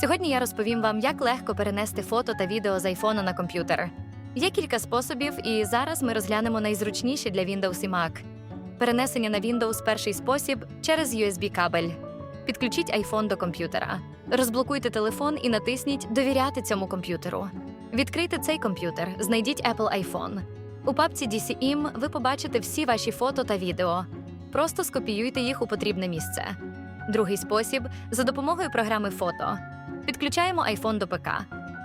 Сьогодні я розповім вам, як легко перенести фото та відео з айфона на комп'ютер. Є кілька способів, і зараз ми розглянемо найзручніші для Windows і Mac. Перенесення на Windows перший спосіб через USB-кабель. Підключіть iPhone до комп'ютера. Розблокуйте телефон і натисніть Довіряти цьому комп'ютеру. Відкрийте цей комп'ютер, знайдіть Apple iPhone. У папці DCIM ви побачите всі ваші фото та відео. Просто скопіюйте їх у потрібне місце. Другий спосіб за допомогою програми фото. Підключаємо iPhone до ПК.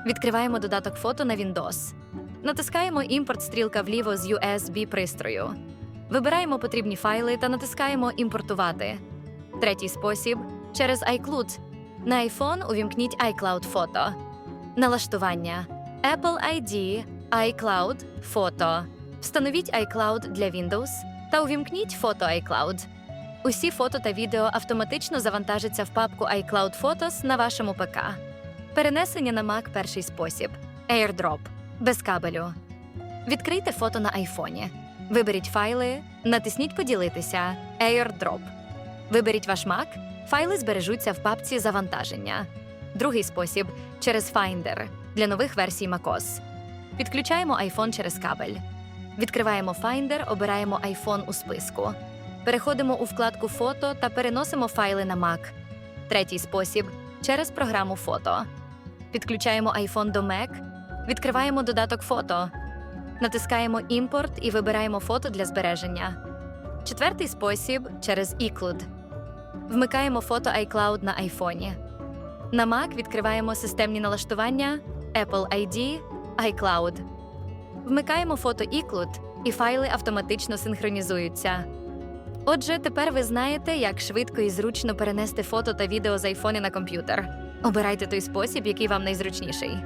Відкриваємо додаток фото на Windows. Натискаємо імпорт стрілка вліво з USB пристрою. Вибираємо потрібні файли та натискаємо Імпортувати. Третій спосіб через iCloud. На iPhone увімкніть iCloud фото. Налаштування Apple ID, iCloud, фото. Встановіть iCloud для Windows та увімкніть фото iCloud. Усі фото та відео автоматично завантажаться в папку iCloud Photos на вашому ПК. Перенесення на Mac перший спосіб AirDrop без кабелю. Відкрийте фото на айфоні. Виберіть файли, натисніть Поділитися AirDrop. Виберіть ваш Mac, файли збережуться в папці Завантаження. Другий спосіб через Finder для нових версій macOS. Підключаємо iPhone через кабель. Відкриваємо Finder, обираємо iPhone у списку. Переходимо у вкладку Фото та переносимо файли на Mac. Третій спосіб через програму Фото. Підключаємо iPhone до Mac, відкриваємо додаток фото, натискаємо Імпорт і вибираємо фото для збереження. Четвертий спосіб через iCloud. Вмикаємо фото iCloud на айфоні. На Mac відкриваємо системні налаштування Apple ID, iCloud. Вмикаємо фото iCloud, і файли автоматично синхронізуються. Отже, тепер ви знаєте, як швидко і зручно перенести фото та відео з айфони на комп'ютер. Обирайте той спосіб, який вам найзручніший.